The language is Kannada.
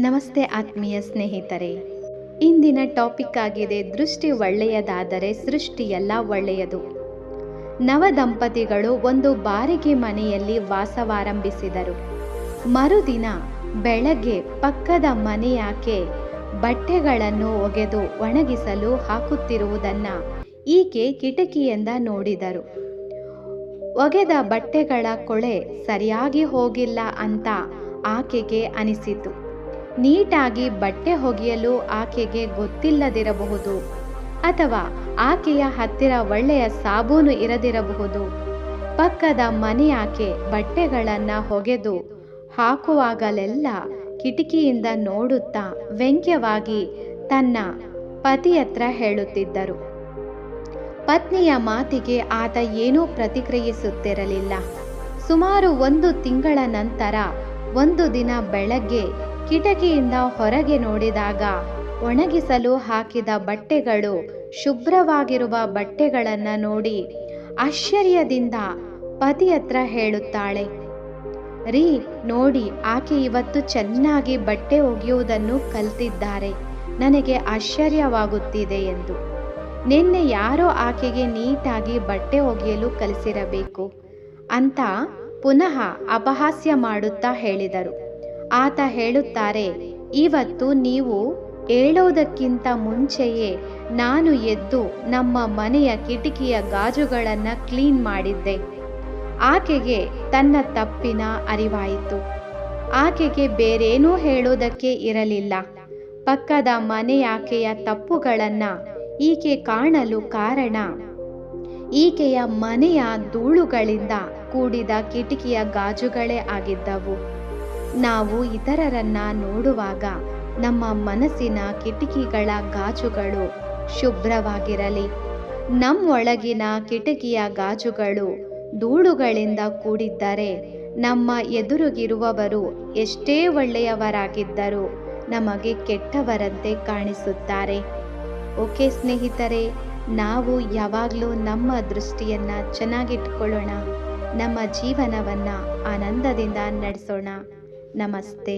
ನಮಸ್ತೆ ಆತ್ಮೀಯ ಸ್ನೇಹಿತರೆ. ಇಂದಿನ ಟಾಪಿಕ್ ಆಗಿದೆ ದೃಷ್ಟಿ ಒಳ್ಳೆಯದಾದರೆ ಸೃಷ್ಟಿಯೆಲ್ಲ ಒಳ್ಳೆಯದು. ನವ ದಂಪತಿಗಳು ಒಂದು ಬಾರಿಗೆ ಮನೆಯಲ್ಲಿ ವಾಸವಾರಂಭಿಸಿದರು. ಮರುದಿನ ಬೆಳಗ್ಗೆ ಪಕ್ಕದ ಮನೆಯಾಕೆ ಬಟ್ಟೆಗಳನ್ನು ಒಗೆದು ಒಣಗಿಸಲು ಹಾಕುತ್ತಿರುವುದನ್ನು ಈಕೆ ಕಿಟಕಿಯಿಂದ ನೋಡಿದರು. ಒಗೆದ ಬಟ್ಟೆಗಳ ಕೊಳೆ ಸರಿಯಾಗಿ ಹೋಗಿಲ್ಲ ಅಂತ ಆಕೆಗೆ ಅನಿಸಿತು. ನೀಟಾಗಿ ಬಟ್ಟೆ ಒಗೆಯಲು ಆಕೆಗೆ ಗೊತ್ತಿಲ್ಲದಿರಬಹುದು. ಅಥವಾ ಆಕೆಯ ಹತ್ತಿರ ಒಳ್ಳೆಯ ಸಾಬೂನು ಇರದಿರಬಹುದು. ಪಕ್ಕದ ಮನೆಯಾಕೆ ಬಟ್ಟೆಗಳನ್ನು ಹೊಗೆದು ಹಾಕುವಾಗಲೆಲ್ಲ ಕಿಟಕಿಯಿಂದ ನೋಡುತ್ತಾ ವ್ಯಂಗ್ಯವಾಗಿ ತನ್ನ ಪತಿಯತ್ರ ಹೇಳುತ್ತಿದ್ದರು. ಪತ್ನಿಯ ಮಾತಿಗೆ ಆತ ಏನೂ ಪ್ರತಿಕ್ರಿಯಿಸುತ್ತಿರಲಿಲ್ಲ. ಸುಮಾರು ಒಂದು ತಿಂಗಳ ನಂತರ ಒಂದು ದಿನ ಬೆಳಗ್ಗೆ ಕಿಟಕಿಯಿಂದ ಹೊರಗೆ ನೋಡಿದಾಗ ಒಣಗಿಸಲು ಹಾಕಿದ ಬಟ್ಟೆಗಳು ಶುಭ್ರವಾಗಿರುವ ಬಟ್ಟೆಗಳನ್ನು ನೋಡಿ ಆಶ್ಚರ್ಯದಿಂದ ಪತಿ ಹತ್ರ ಹೇಳುತ್ತಾಳೆ, ರೀ, ನೋಡಿ, ಆಕೆ ಇವತ್ತು ಚೆನ್ನಾಗಿ ಬಟ್ಟೆ ಒಗೆಯುವುದನ್ನು ಕಲ್ತಿದ್ದಾರೆ. ನನಗೆ ಆಶ್ಚರ್ಯವಾಗುತ್ತಿದೆ ಎಂದು. ನಿನ್ನೆ ಯಾರೋ ಆಕೆಗೆ ನೀಟಾಗಿ ಬಟ್ಟೆ ಒಗೆಯಲು ಕಲಿಸಿರಬೇಕು ಅಂತ ಪುನಃ ಅಪಹಾಸ್ಯ ಮಾಡುತ್ತಾ ಹೇಳಿದರು. ಆತ ಹೇಳುತ್ತಾರೆ, ಇವತ್ತು ನೀವು ಹೇಳೋದಕ್ಕಿಂತ ಮುಂಚೆಯೇ ನಾನು ಎದ್ದು ನಮ್ಮ ಮನೆಯ ಕಿಟಕಿಯ ಗಾಜುಗಳನ್ನು ಕ್ಲೀನ್ ಮಾಡಿದ್ದೆ. ಆಕೆಗೆ ತನ್ನ ತಪ್ಪಿನ ಅರಿವಾಯಿತು. ಆಕೆಗೆ ಬೇರೇನೂ ಹೇಳೋದಕ್ಕೆ ಇರಲಿಲ್ಲ. ಪಕ್ಕದ ಮನೆಯಾಕೆಯ ತಪ್ಪುಗಳನ್ನು ಈಕೆ ಕಾಣಲು ಕಾರಣ, ಈಕೆಯ ಮನೆಯ ಧೂಳುಗಳಿಂದ ಕೂಡಿದ ಕಿಟಕಿಯ ಗಾಜುಗಳೇ ಆಗಿದ್ದವು. ನಾವು ಇತರರನ್ನ ನೋಡುವಾಗ ನಮ್ಮ ಮನಸ್ಸಿನ ಕಿಟಕಿಗಳ ಗಾಜುಗಳು ಶುಭ್ರವಾಗಿರಲಿ. ನಮ್ಮೊಳಗಿನ ಕಿಟಕಿಯ ಗಾಜುಗಳು ಧೂಳುಗಳಿಂದ ಕೂಡಿದ್ದರೆ ನಮ್ಮ ಎದುರುಗಿರುವವರು ಎಷ್ಟೇ ಒಳ್ಳೆಯವರಾಗಿದ್ದರೂ ನಮಗೆ ಕೆಟ್ಟವರಂತೆ ಕಾಣಿಸುತ್ತಾರೆ. ಓಕೆ ಸ್ನೇಹಿತರೆ, ನಾವು ಯಾವಾಗಲೂ ನಮ್ಮ ದೃಷ್ಟಿಯನ್ನು ಚೆನ್ನಾಗಿಟ್ಕೊಳ್ಳೋಣ, ನಮ್ಮ ಜೀವನವನ್ನು ಆನಂದದಿಂದ ನಡೆಸೋಣ. ನಮಸ್ತೆ